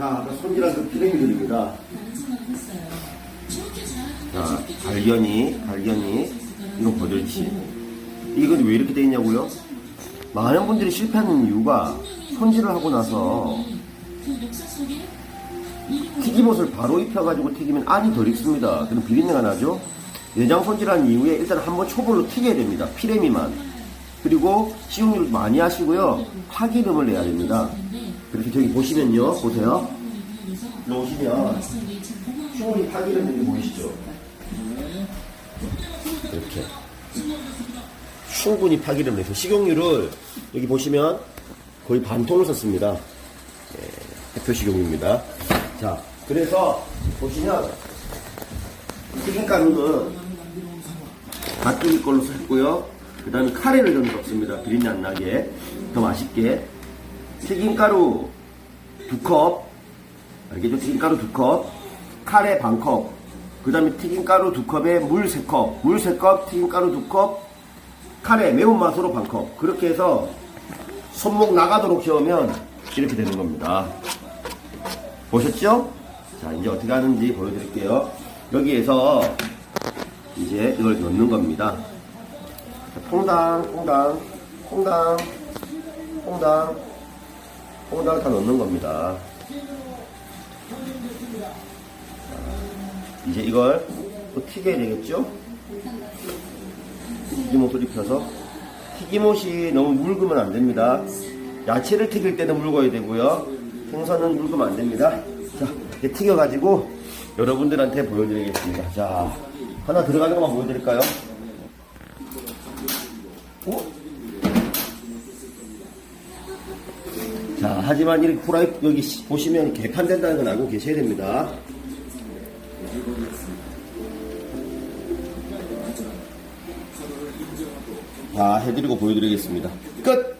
자, 아까 손질한 그 피레미들입니다. 자, 갈견이, 갈견이, 이건 버들치. 이건 왜 이렇게 돼 있냐고요? 많은 분들이 실패하는 이유가 손질을 하고 나서 튀김옷을 바로 입혀가지고 튀기면 안이 덜 익습니다. 그럼 비린내가 나죠? 내장 손질한 이후에 일단 한번 초벌로 튀겨야 됩니다. 피레미만. 그리고 식용유를 많이 하시고요. 파기름을 내야 됩니다. 저기 보시면요. 보세요. 오시면 충분히 파기름 여기 보이시죠? 이렇게. 충분히 파기름 내서 식용유를 여기 보시면 거의 반 통을 썼습니다. 예, 대표 식용유입니다. 자, 그래서 보시면 튀김가루는 갓뜨기 걸로 썼고요. 그 다음에 카레를 좀 넣습니다. 비린내 안 나게. 더 맛있게. 튀김가루 두 컵. 알겠죠? 튀김가루 두 컵. 카레 반 컵. 그 다음에 튀김가루 두 컵에 물세 컵. 물세 컵, 튀김가루 두 컵. 카레 매운맛으로 반 컵. 그렇게 해서 손목 나가도록 저으면 이렇게 되는 겁니다. 보셨죠? 자, 이제 어떻게 하는지 보여드릴게요. 여기에서 이제 이걸 넣는 겁니다. 자, 퐁당, 퐁당, 퐁당, 퐁당, 퐁당 다 넣는 겁니다. 자, 이제 이걸 또 튀겨야 되겠죠? 튀김옷을 입혀서 튀김옷이 너무 묽으면 안 됩니다. 야채를 튀길 때는 묽어야 되고요. 생선은 묽으면 안 됩니다. 자, 이렇게 튀겨가지고 여러분들한테 보여드리겠습니다. 자, 하나 들어가는 것만 보여드릴까요? 자, 하지만 이렇게 후라이 여기 시- 보시면 개판된다는 건 알고 계셔야 됩니다. 자, 해드리고 보여드리겠습니다. 끝!